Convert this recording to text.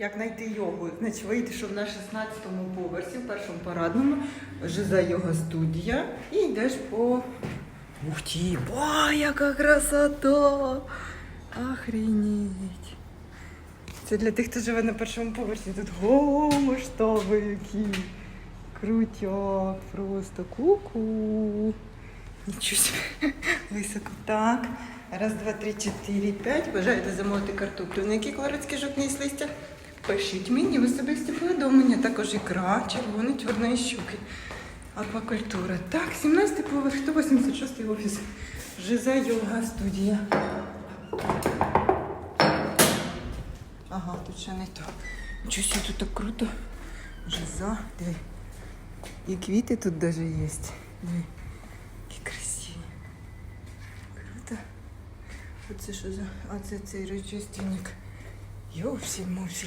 Як знайти йогу? Значить, вийти, що на 16-му поверсі, в першому парадному, жиза йога студія. І йдеш по. Ух ти, ба, яка красота! Охренеть! Це для тих, хто живе на першому поверсі. Тут го масштаби які. Крутяк, просто ку-ку. Нічого собі. Високо. Так. Раз, два, три, чотири, п'ять. Бажаєте замовити картоплю. На які колорадські жовтні із листя? Пишіть мені в особисті повідомлення. Також ікра, червоний, чорної щуки. Аквакультура. Так, 17 поверх, 186 офіс. Жиза йога студія. Ага, тут ще не то. Нічого собі тут так круто. Жиза. Диви. І квіти тут даже є. Диви. Які красиві. Круто. Оце що за. А це цей розчистильник. Йовсі мовсі.